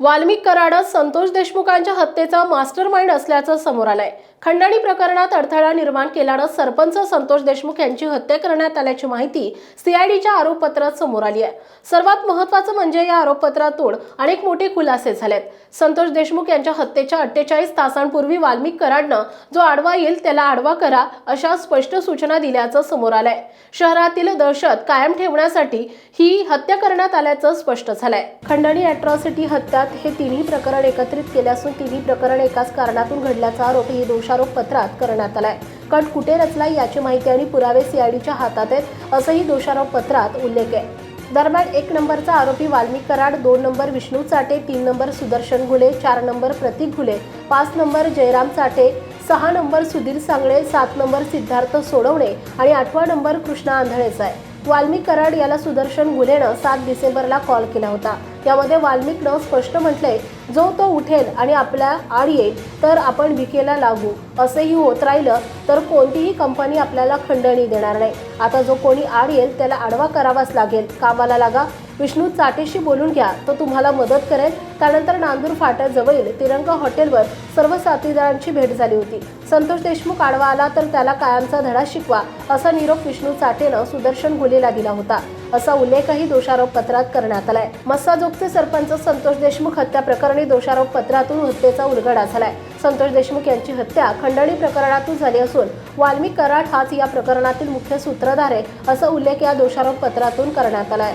वाल्मिक कराड संतोष देशमुखांच्या हत्येचा master mind असल्याचं समोर आलंय. खंडणी प्रकरणात अडथळा निर्माण केल्यानं सरपंच संतोष देशमुख यांची हत्या करण्यात आल्याची माहिती सीआयडीच्या आरोपपत्रात समोर आली आहे. सर्वात महत्त्वाचं म्हणजे या आरोपपत्रातून अनेक मोठे खुलासे झालेत. संतोष देशमुख यांच्या हत्येच्या अठ्ठेचाळीस तासांपूर्वी वाल्मिक कराडनं जो आडवा येईल त्याला आडवा करा अशा स्पष्ट सूचना दिल्याचं समोर आलंय. शहरातील दहशत कायम ठेवण्यासाठी ही हत्या करण्यात आल्याचं स्पष्ट झालंय. खंडणी अॅट्रॉसिटी हत्यात हे तिन्ही प्रकरण एकत्रित केले असून तिन्ही प्रकरण एकाच कारणातून घडल्याचा आरोप ही दोषारोप पत्रात करण्यात आलाय. कट कुठे रचला याची माहिती आणि पुरावे सीआयडीच्या हातात आहेत असंही दोषारोप पत्रात उल्लेख आहे. दरम्यान एक नंबरचा आरोपी वाल्मिक कराड दोन नंबर विष्णू चाटे तीन नंबर सुदर्शन घुले चार नंबर प्रतीक घुले पाच नंबर जयराम चाटे सहा नंबर सुधीर सांगळे सात नंबर सिद्धार्थ सोडवणे आणि आठवा नंबर कृष्णा आंधळेचा आहे. वाल्मिक कराड याला सुदर्शन गुलेनं सात डिसेंबरला कॉल केला होता. त्यामध्ये वाल्मिकनं स्पष्ट म्हटलंय जो तो उठेल आणि आपल्या आड येईल तर आपण विकेला लागू. असेही होत राहिलं तर कोणतीही कंपनी आपल्याला खंडणी देणार नाही. आता जो कोणी आड येईल त्याला आडवा करावाच लागेल. कामाला लागा. विष्णू चाटेशी बोलून घ्या तो तुम्हाला मदत करेल. त्यानंतर नांदूर फाट्याजवळील तिरंगा हॉटेलवर सर्व साथीदारांची भेट झाली होती. संतोष देशमुख आडवा आला तर त्याला कायमचा धडा शिकवा असा निरोप विष्णू चाटेनं सुदर्शन घुलेला दिला होता. असा उल्लेखही दोषारोप पत्रात करण्यात आलाय. मस्साजोगचे सरपंच संतोष देशमुख हत्या प्रकरणी दोषारोप पत्रातून हत्येचा उलगडा झालाय. संतोष देशमुख यांची हत्या खंडणी प्रकरणातून झाली असून वाल्मिक कराड हाच या प्रकरणातील मुख्य सूत्रधार आहे असा उल्लेख या दोषारोप पत्रातून करण्यात आलाय.